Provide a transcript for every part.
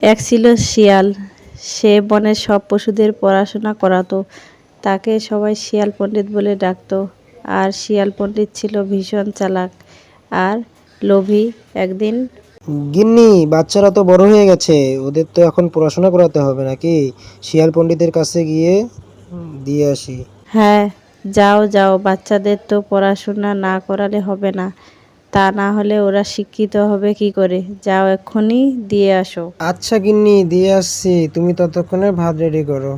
এক ছিল শিয়াল। সে বনের সব পশুদের পড়াশোনা করাতো। তাকে সবাই শিয়াল পণ্ডিত বলে ডাকতো। আর শিয়াল পণ্ডিত ছিল ভীষণ চালাক আর লোভী একদিন। গিন্নি বাচ্চারা তো বড় হয়ে গেছে। ওদের তো এখন পড়াশোনা করাতে হবে নাকি? শিয়াল পণ্ডিতের কাছে গিয়ে দিয়ে আসি। হ্যাঁ যাও যাও। বাচ্চাদের তো পড়াশোনা না করালে হবে না। তা না হলে ওরা শিক্ষিত হবে কি করে? যাও এক্ষুনি, দিয়ে আসো। আচ্ছা গিন্নি, দিয়ে আসছি। তুমি ততক্ষণে ভাত রেডি করো।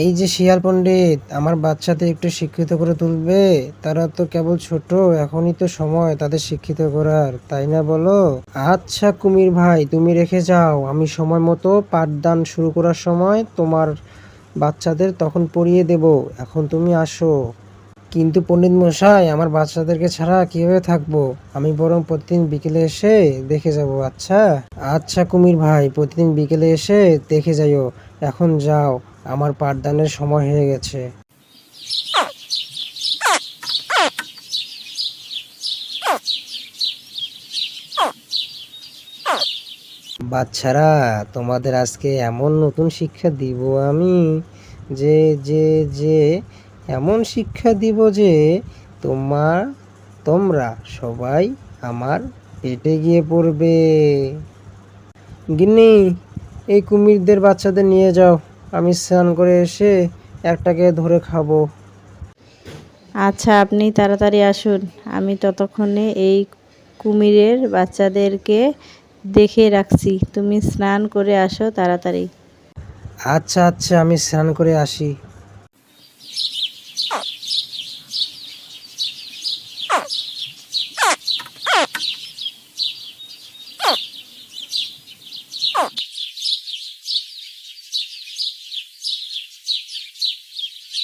এই যে শিয়াল পণ্ডিত, আমার বাচ্চাদের একটু শিক্ষিত করে তুলবে। তারা তো কেবল ছোট, এখনই তো সময় তাদের শিক্ষিত করার, তাই না বলো? আচ্ছা কুমির ভাই, তুমি রেখে যাও। আমি সময় মতো পাঠদান শুরু করার সময় তোমার বাচ্চাদের তখন পড়িয়ে দেব। এখন তুমি আসো। কিন্তু পণ্ডিত মশাই, আমার বাচ্চাদেরকে ছাড়া কীভাবে থাকব? আমি বরং প্রতিদিন বিকেলে এসে দেখে যাব আচ্ছা? আচ্ছা কুমির ভাই, প্রতিদিন বিকেলে এসে দেখে যাইও। এখন যাও। আমার পাঠদানের সময় হয়ে গেছে। বাচ্চারা, তোমাদের আজকে এমন নতুন শিক্ষা দিব আমি যে যে যে, এমন শিক্ষা দিব যে, তোমার, তোমরা সবাই আমার পেটে গিয়ে পড়বে। গিন্নি, এই কুমিরদের বাচ্চাদের নিয়ে যাও। আমি স্নান করে এসে একটাকে ধরে খাব। আচ্ছা আপনি তাড়াতাড়ি আসুন। আমি ততক্ষণে এই কুমিরের বাচ্চাদেরকে দেখে রাখছি। তুমি স্নান করে আসো তাড়াতাড়ি। আচ্ছা আচ্ছা আমি স্নান করে আসি।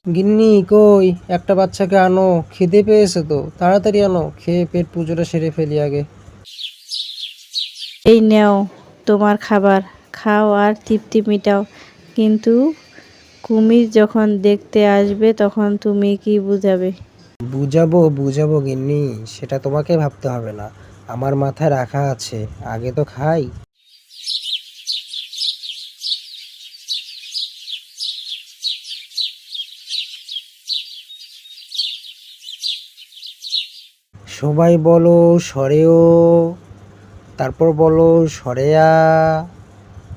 গিন্নি কই? একটা বাচ্চাকে আনো খিদে পেয়েছে তো। তাড়াতাড়ি আনো খেয়ে পেট পুজোটা সেরে ফেলি আগে। এই নেও তোমার খাবার খাও আর তৃপ্তি মিটাও। কিন্তু কুমির যখন দেখতে আসবে তখন তুমি কি বুঝাবে? বুঝাবো বুঝাবো গিন্নি সেটা তোমাকে ভাবতে হবে না। আমার মাথায় রাখা আছে আগে তো খাই। সবাই বলো সরেও। তারপর বলো সরেয়া।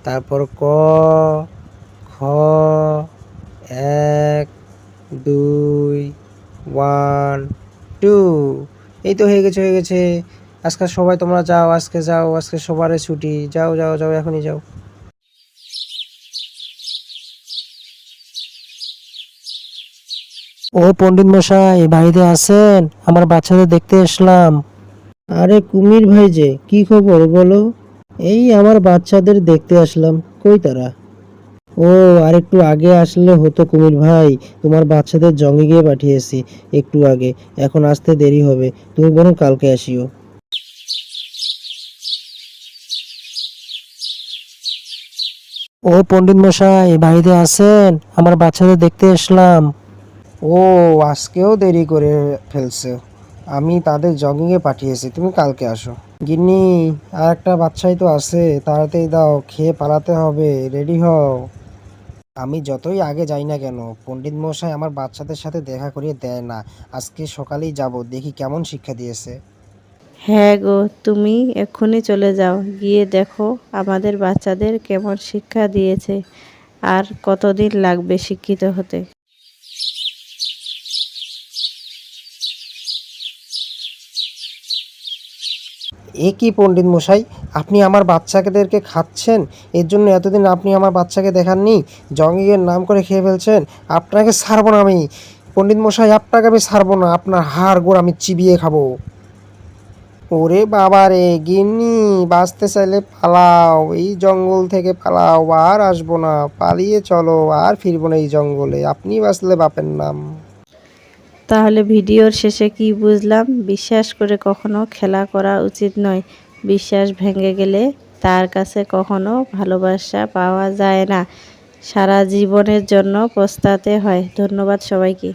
তারপর ক, খ, এক, দুই ওয়ান টু এই তো হয়ে গেছে হয়ে গেছে। আজকে সবাই তোমরা যাও, আজকে যাও, আজকে সবারই ছুটি। যাও যাও যাও, এখনই যাও। ও পণ্ডিত মশাই বাড়িতে আছেন? আমার বাচ্চাদের দেখতে আসলাম। আরে কুমির ভাই যে কি খবর বলো? এই আমার বাচ্চাদের দেখতে আসলাম। কই তারা? ও আর একটু আগে আসলে হতো কুমির ভাই। তোমার বাচ্চাদের জঙ্গি গিয়ে পাঠিয়েছি একটু আগে। এখন আসতে দেরি হবে। তুমি বরং কালকে আসিও। ও পণ্ডিত মশাই বাড়িতে আছেন? আমার বাচ্চাদের দেখতে আসলাম। ও, আজকেও দেরি করে ফেলছে। আমি তাদের জগিংয়ে পাঠিয়েছি, তুমি কালকে আসো। গিন্নি আর একটা বাচ্চাই তো আছে, তাড়াতাড়ি দাও, খেয়ে পালাতে হবে, রেডি হও। আমি যতই আগে যাই না কেন, পণ্ডিত মশাই আমার বাচ্চাদের সাথে দেখা করিয়ে দেয় না। আজকে সকালেই যাব, দেখি কেমন শিক্ষা দিয়েছে। হ্যাঁ গো, তুমি এক্ষুনি চলে যাও, গিয়ে দেখো আমাদের বাচ্চাদের কেমন শিক্ষা দিয়েছে, আর কতদিন লাগবে শিক্ষিত হতে। এ কি পণ্ডিত মশাই? আপনি আমার বাচ্চাদেরকে খাচ্ছেন? এর জন্য এতদিন আপনি আমার বাচ্চাকে দেখাননি? জঙ্গিয়ের নাম করে খেয়ে ফেলছেন? আপনাকে ছাড়বো না আমি। পণ্ডিত মশাই, আপনাকে আমি ছাড়বো না। আপনার হাড় গোড় আমি চিবিয়ে খাব। ওরে বাবা রে, গিন্নি, বাঁচতে চাইলে পালাও। এই জঙ্গল থেকে পালাও, আর আসব না। পালিয়ে চলো, আর ফিরবো না এই জঙ্গলে। আপনি বাঁচলে বাপের নাম। তাহলে ভিডিওর শেষে কি বুঝলাম? বিশ্বাস করে কখনো খেলা করা উচিত নয়। বিশ্বাস ভেঙে গেলে তার কাছে কখনো ভালোবাসা পাওয়া যায় না। সারা জীবনের জন্য পস্তাতে হয়। ধন্যবাদ সবাইকে।